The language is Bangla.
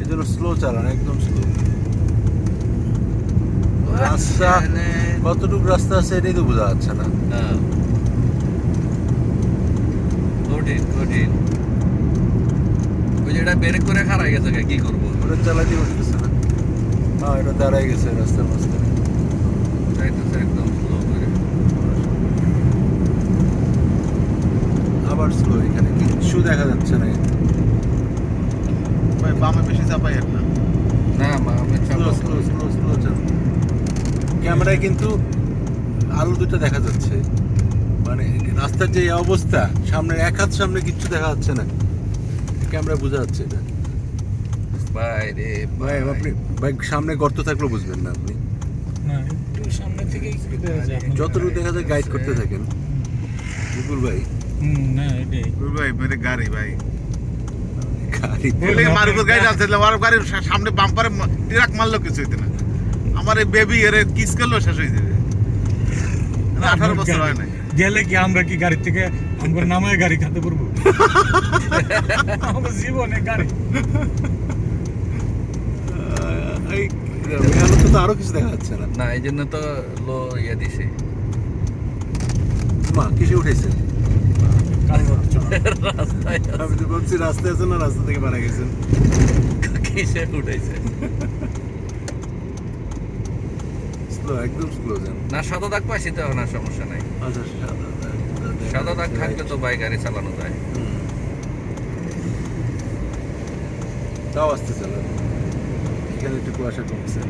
এই জন্য স্লো চালান একদম স্লো রাস্তা কতটুকু রাস্তা আছে এটাই তো বোঝা যাচ্ছে না। হ্যাঁ। কঠিন কঠিন। ওই যে এটা ব্রেক করে খারাই গেছে কি করব? ওটা চালাতে বসতেছে না। হ্যাঁ এটা দাঁড়াই গেছে রাস্তার মাঝখানে। একদম স্লো করে। আবার স্লো এখানে কিচ্ছু দেখা যাচ্ছে না। ভাই বামে বেশি চাপাই না। না মা স্লো স্লো স্লো স্লো চালান ক্যামেরায় কিন্তু আলো দুটো দেখা যাচ্ছে। মানে রাস্তার যে অবস্থা সামনের এক হাত সামনে কিচ্ছু দেখা যাচ্ছে না। ক্যামেরা বোঝা যাচ্ছে এটা। ভাই রে ভাই আপনি ভাই সামনে গর্ত থাকলেও বুঝবেন না আপনি। না সামনে থেকে একটু দেখা যায়। আপনার। যতটুকু দেখা যায় গাইড করতে থাকেন। বিপুল ভাই। হুম না এটাই। ওই ভাই মেরে গাড়ি ভাই। গাড়ি গাড়ির সামনে বাম্পারে ট্রাক মারলো কিছু হইতে না। আমার এই বেবি এর কিস করল শেষ হয়ে যাবে। আঠারো বছর হয় নাই। গেলে কি আমরা কি গাড়ি থেকে আমরা নামায় গাড়ি খাতে পারব? আমার জীবনে গাড়ি। তো আরও কিছু দেখা যাচ্ছে না। না এই জন্য তো লো ইয়ে দিছে। মা কিসে উঠেছেন রাস্তায় আমি তো ভাবছি রাস্তায় আছেন না রাস্তা থেকে মারা গেছেন। কিসে উঠাইছে? স্লো একদম স্লো যান। না সাদা দাগ পাইছি তো না সমস্যা নাই। আচ্ছা সাদা দাগ, সাদা দাগ থাকলে তো বাইক গাড়ি চালানো যায়। তাও আসতে চালান এখানে একটু কুয়াশা কমছে।